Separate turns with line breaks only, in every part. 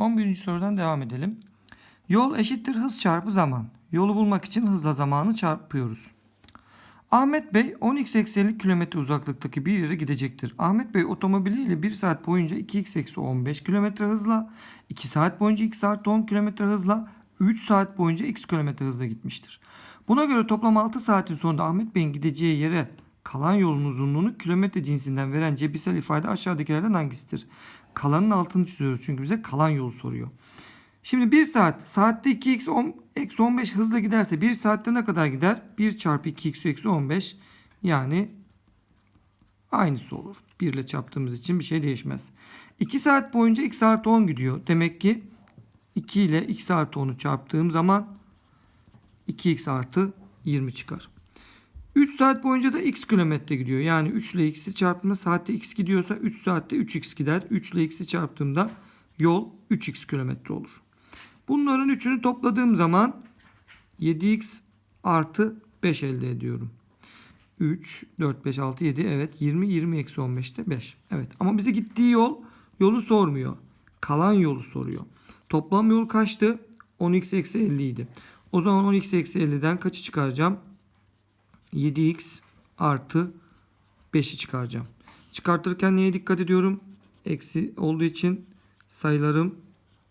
11. sorudan devam edelim. Yol eşittir hız çarpı zaman. Yolu bulmak için hızla zamanı çarpıyoruz. Ahmet Bey 10x eksi 50 kilometre uzaklıktaki bir yere gidecektir. Ahmet Bey otomobiliyle 1 saat boyunca 2x eksi 15 kilometre hızla, 2 saat boyunca x artı 10 kilometre hızla, 3 saat boyunca x kilometre hızla gitmiştir. Buna göre toplam 6 saatin sonunda Ahmet Bey'in gideceği yere kalan yolun uzunluğunu kilometre cinsinden veren cebirsel ifade aşağıdakilerden hangisidir? Kalanın altını çiziyoruz çünkü bize kalan yolu soruyor. Şimdi 1 saat saatte 2x 10, eksi 15 hızla giderse 1 saatte ne kadar gider? 1 çarpı 2x eksi 15 yani aynısı olur. 1 ile çarptığımız için bir şey değişmez. 2 saat boyunca x artı 10 gidiyor. Demek ki 2 ile x artı 10'u çarptığım zaman 2x artı 20 çıkar. 3 saat boyunca da x kilometre gidiyor. Yani 3 ile x'i çarptığımda saatte x gidiyorsa 3 saatte 3x gider. 3 ile x'i çarptığımda yol 3x kilometre olur. Bunların üçünü topladığım zaman 7x artı 5 elde ediyorum. 3, 4, 5, 6, 7 evet 20, 20 eksi 15 de 5. Evet ama bize gittiği yol yolu sormuyor. Kalan yolu soruyor. Toplam yol kaçtı? 10x eksi 50 idi. O zaman 10x eksi 50'den kaçı çıkaracağım? 7x artı 5'i çıkaracağım. Çıkartırken neye dikkat ediyorum? Eksi olduğu için sayılarım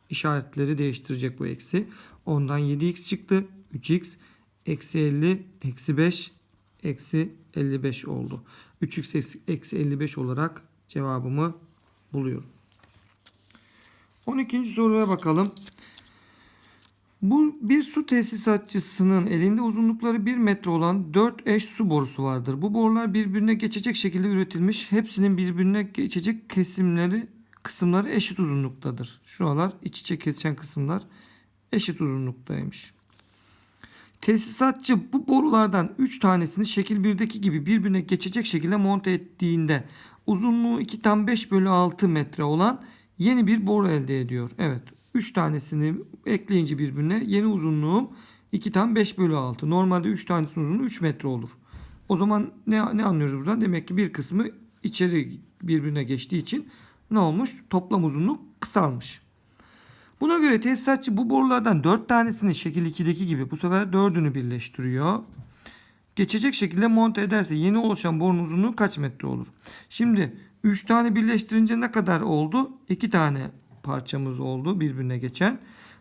işaretleri değiştirecek bu eksi. Ondan 7x çıktı. 3x eksi 50 eksi 5 eksi 55 oldu. 3x eksi- eksi 55 olarak cevabımı buluyorum. 12. soruya bakalım. Bu bir su tesisatçısının elinde uzunlukları 1 metre olan 4 eş su borusu vardır. Bu borular birbirine geçecek şekilde üretilmiş. Hepsinin birbirine geçecek kesimleri kısımları eşit uzunluktadır. Şuralar iç içe kesişen kısımlar eşit uzunluktaymış. Tesisatçı bu borulardan 3 tanesini şekil 1'deki gibi birbirine geçecek şekilde monte ettiğinde uzunluğu 2 tam 5 bölü 6 metre olan yeni bir boru elde ediyor. Evet 3 tanesini ekleyince birbirine yeni uzunluğum 2 tam 5 bölü 6. Normalde 3 tanesinin uzunluğu 3 metre olur. O zaman ne, ne anlıyoruz buradan? Demek ki bir kısmı içeri birbirine geçtiği için ne olmuş? Toplam uzunluk kısalmış. Buna göre tesisatçı bu borulardan 4 tanesini şekil 2'deki gibi bu sefer 4'ünü birleştiriyor. Geçecek şekilde monte ederse yeni oluşan borunun uzunluğu kaç metre olur? Şimdi 3 tane birleştirince ne kadar oldu? 2 tane parçamız oldu birbirine geçen.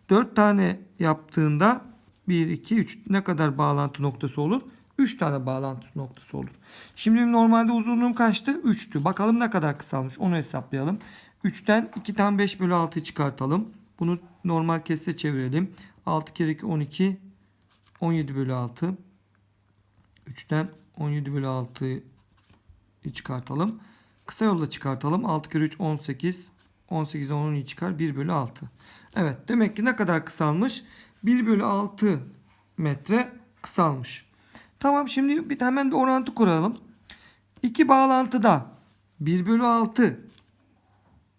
4 tane yaptığında 1, 2, 3 ne kadar bağlantı noktası olur? 3 tane bağlantı noktası olur. Şimdi normalde uzunluğum kaçtı? 3'tü. Bakalım ne kadar kısalmış onu hesaplayalım. 3'ten 2 tane 5 bölü 6'yı çıkartalım. Bunu normal kese çevirelim. 6 kere 2 12 17 bölü 6. 3'ten 17 bölü 6'yı çıkartalım. Kısa yolla çıkartalım. 6 kere 3 18. 18'den 10'u çıkar. 1 bölü 6. Evet demek ki ne kadar kısalmış? 1 bölü 6 metre kısalmış. Tamam şimdi bir hemen bir orantı kuralım. İki bağlantıda 1 bölü 6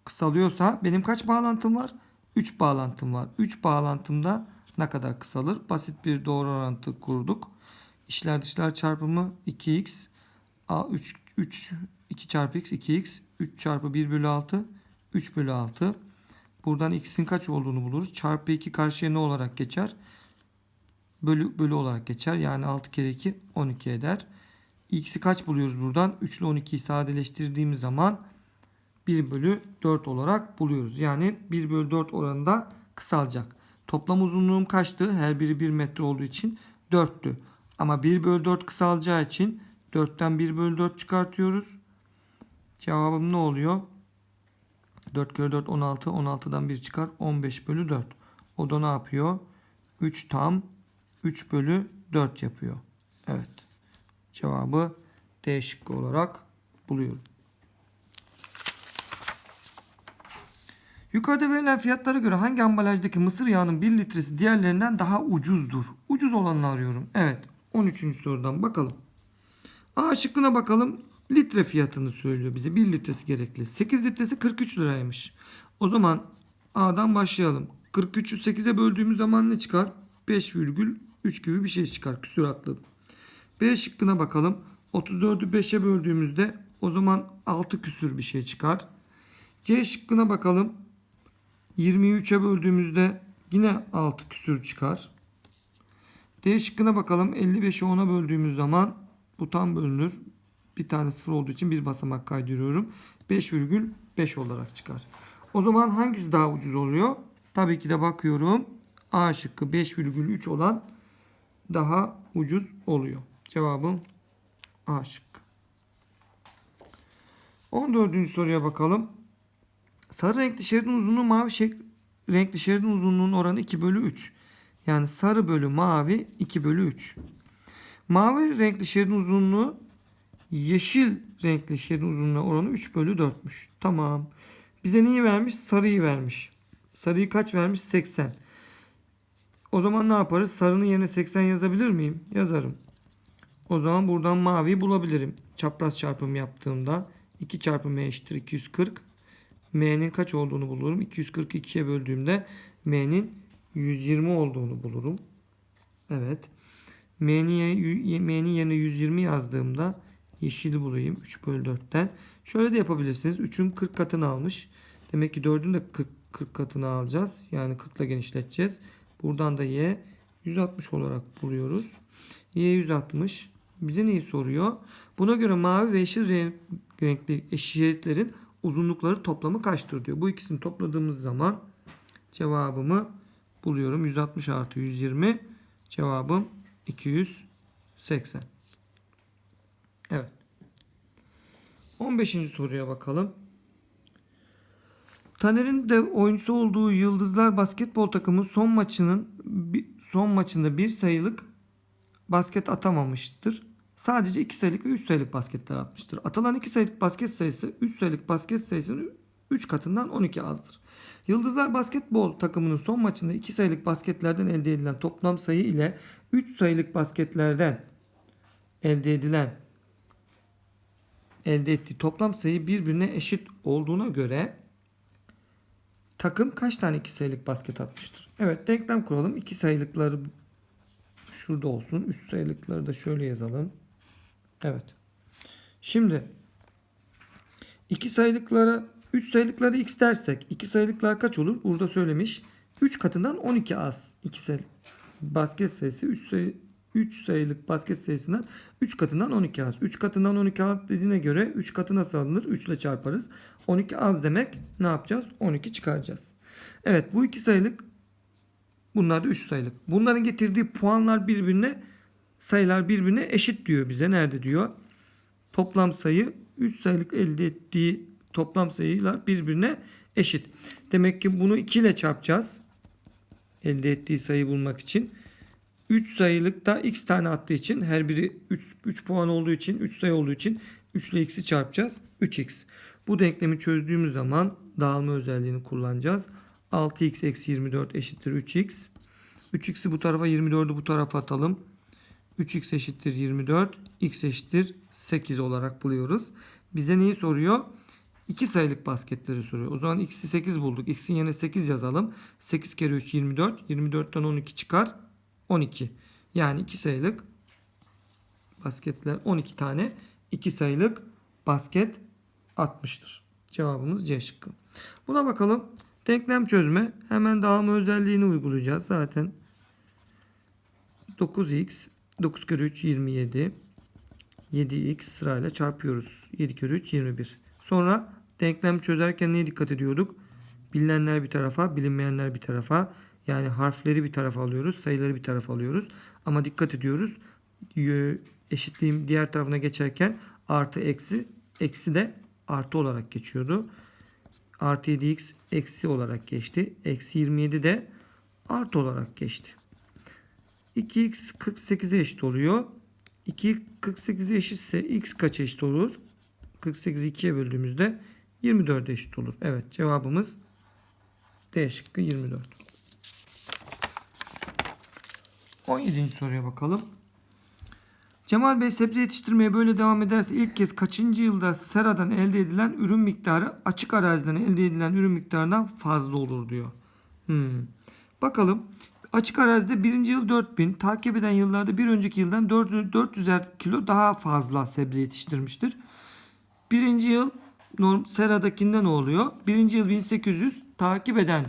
kısalıyorsa benim kaç bağlantım var? 3 bağlantım var. 3 bağlantımda ne kadar kısalır? Basit bir doğru orantı kurduk. İşler dışlar çarpımı 2x a 3 3 2 çarpı x 2x 3 çarpı 1 bölü 6 3 bölü 6 buradan x'in kaç olduğunu buluruz. Çarpı 2 karşıya ne olarak geçer? Bölü, bölü olarak geçer. Yani 6 kere 2 12 eder. X'i kaç buluyoruz buradan? 3 ile 12'yi sadeleştirdiğimiz zaman 1 bölü 4 olarak buluyoruz. Yani 1 bölü 4 oranında kısalacak. Toplam uzunluğum kaçtı? Her biri 1 metre olduğu için 4'tü. Ama 1 bölü 4 kısalacağı için 4'ten 1 bölü 4 çıkartıyoruz. Cevabım ne oluyor? 4 kere 4 16. 16'dan 1 çıkar. 15 bölü 4. O da ne yapıyor? 3 tam 3 bölü 4 yapıyor. Evet. Cevabı D şıkkı olarak buluyorum. Yukarıda verilen fiyatlara göre hangi ambalajdaki mısır yağının 1 litresi diğerlerinden daha ucuzdur? Ucuz olanını arıyorum. Evet. 13. sorudan bakalım. A şıkkına bakalım. Litre fiyatını söylüyor bize. 1 litresi gerekli. 8 litresi 43 liraymış. O zaman A'dan başlayalım. 43'ü 8'e böldüğümüz zaman ne çıkar? 5,3 gibi bir şey çıkar. Küsuratlı. B şıkkına bakalım. 34'ü 5'e böldüğümüzde o zaman 6 küsür bir şey çıkar. C şıkkına bakalım. 20'yi 3'e böldüğümüzde yine 6 küsür çıkar. D şıkkına bakalım. 55'i 10'a böldüğümüz zaman bu tam bölünür. Bir tane sıfır olduğu için bir basamak kaydırıyorum. 5,5 olarak çıkar. O zaman hangisi daha ucuz oluyor? Tabii ki de bakıyorum. A şıkkı 5,3 olan daha ucuz oluyor. Cevabım A şıkkı. 14. soruya bakalım. Sarı renkli şeridin uzunluğu mavi şek renkli şeridin uzunluğunun oranı 2 bölü 3. Yani sarı bölü mavi 2 bölü 3. Mavi renkli şeridin uzunluğu yeşil renkli şeridin uzunluğuna oranı 3 bölü 4'müş. Tamam. Bize neyi vermiş? Sarıyı vermiş. Sarıyı kaç vermiş? 80. O zaman ne yaparız? Sarının yerine 80 yazabilir miyim? Yazarım. O zaman buradan maviyi bulabilirim. Çapraz çarpım yaptığımda 2 çarpı m eşittir 240. M'nin kaç olduğunu bulurum. 242'ye böldüğümde M'nin 120 olduğunu bulurum. Evet. M'nin yerine 120 yazdığımda yeşili bulayım. 3 bölü 4'ten. Şöyle de yapabilirsiniz. 3'ün 40 katını almış. Demek ki 4'ün de 40, 40 katını alacağız. Yani 40 ile genişleteceğiz. Buradan da y 160 olarak buluyoruz. Y 160. Bize neyi soruyor? Buna göre mavi ve yeşil renk- renkli eşitlerin uzunlukları toplamı kaçtır diyor. Bu ikisini topladığımız zaman cevabımı buluyorum. 160 artı 120 cevabım 280. Evet. 15. soruya bakalım. Taner'in de oyuncusu olduğu Yıldızlar basketbol takımı son maçının son maçında bir sayılık basket atamamıştır. Sadece 2 sayılık ve 3 sayılık basketler atmıştır. Atılan 2 sayılık basket sayısı 3 sayılık basket sayısının 3 katından 12 azdır. Yıldızlar basketbol takımının son maçında 2 sayılık basketlerden elde edilen toplam sayı ile 3 sayılık basketlerden elde edilen elde ettiği toplam sayı birbirine eşit olduğuna göre takım kaç tane 2 sayılık basket atmıştır? Evet denklem kuralım. 2 sayılıkları şurada olsun. 3 sayılıkları da şöyle yazalım. Evet. Şimdi 2 sayılıklara 3 sayılıkları x dersek 2 sayılıklar kaç olur? Burada söylemiş. 3 katından 12 az. 2 sayılık basket sayısı 3 sayı 3 sayılık basket sayısından 3 katından 12 az. 3 katından 12 az dediğine göre 3 katı nasıl alınır? 3 ile çarparız. 12 az demek ne yapacağız? 12 çıkaracağız. Evet bu iki sayılık bunlar da 3 sayılık. Bunların getirdiği puanlar birbirine sayılar birbirine eşit diyor bize. Nerede diyor? Toplam sayı 3 sayılık elde ettiği toplam sayılar birbirine eşit. Demek ki bunu 2 ile çarpacağız. Elde ettiği sayıyı bulmak için. 3 sayılıkta x tane attığı için her biri 3, 3 puan olduğu için 3 sayı olduğu için 3 ile x'i çarpacağız. 3x. Bu denklemi çözdüğümüz zaman dağılma özelliğini kullanacağız. 6x eksi 24 eşittir 3x. 3x'i bu tarafa 24'ü bu tarafa atalım. 3x eşittir 24. x eşittir 8 olarak buluyoruz. Bize neyi soruyor? 2 sayılık basketleri soruyor. O zaman x'i 8 bulduk. x'in yerine 8 yazalım. 8 kere 3 24. 24'ten 12 çıkar. 12. Yani 2 sayılık basketler 12 tane 2 sayılık basket atmıştır. Cevabımız C şıkkı. Buna bakalım. Denklem çözme. Hemen dağılma özelliğini uygulayacağız. Zaten 9x 9 kere 3 27 7x sırayla çarpıyoruz. 7 kere 3 21. Sonra denklem çözerken neye dikkat ediyorduk? Bilinenler bir tarafa, bilinmeyenler bir tarafa. Yani harfleri bir tarafa alıyoruz, sayıları bir tarafa alıyoruz. Ama dikkat ediyoruz. Eşitliğin diğer tarafına geçerken artı eksi, eksi de artı olarak geçiyordu. Artı 7x eksi olarak geçti. Eksi 27 de artı olarak geçti. 2x 48'e eşit oluyor. 2 48'e eşitse x kaç eşit olur? 48'i 2'ye böldüğümüzde 24 eşit olur. Evet cevabımız D şıkkı 24. 17. soruya bakalım. Cemal Bey sebze yetiştirmeye böyle devam ederse ilk kez kaçıncı yılda seradan elde edilen ürün miktarı açık araziden elde edilen ürün miktarından fazla olur diyor. Hmm. Bakalım. Açık arazide birinci yıl 4000, takip eden yıllarda bir önceki yıldan 400 400'er kilo daha fazla sebze yetiştirmiştir. Birinci yıl norm, Sera'dakinde ne oluyor? Birinci yıl 1800 takip eden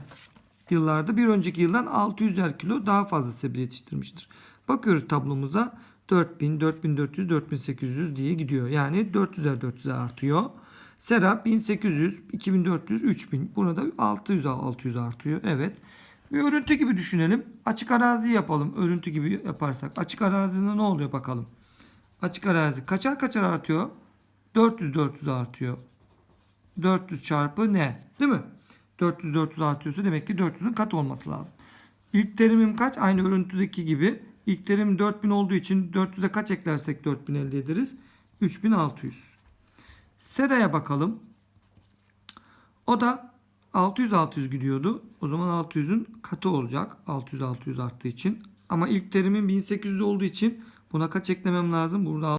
yıllarda bir önceki yıldan 600'er kilo daha fazla sebze yetiştirmiştir. Bakıyoruz tablomuza 4000, 4400, 4800 diye gidiyor. Yani 400'er 400'er artıyor. Sera 1800, 2400, 3000. Burada 600 600 artıyor. Evet. Bir örüntü gibi düşünelim. Açık arazi yapalım. Örüntü gibi yaparsak. Açık arazide ne oluyor bakalım. Açık arazi kaçar kaçar artıyor? 400 400 artıyor. 400 çarpı ne? Değil mi? 400 400 artıyorsa demek ki 400'ün kat olması lazım. İlk terimim kaç? Aynı örüntüdeki gibi. İlk terim 4000 olduğu için 400'e kaç eklersek 4000 elde ederiz? 3600. Seraya bakalım. O da 600 600 gidiyordu. O zaman 600'ün katı olacak. 600 600 arttığı için. Ama ilk terimin 1800 olduğu için buna kaç eklemem lazım? Burada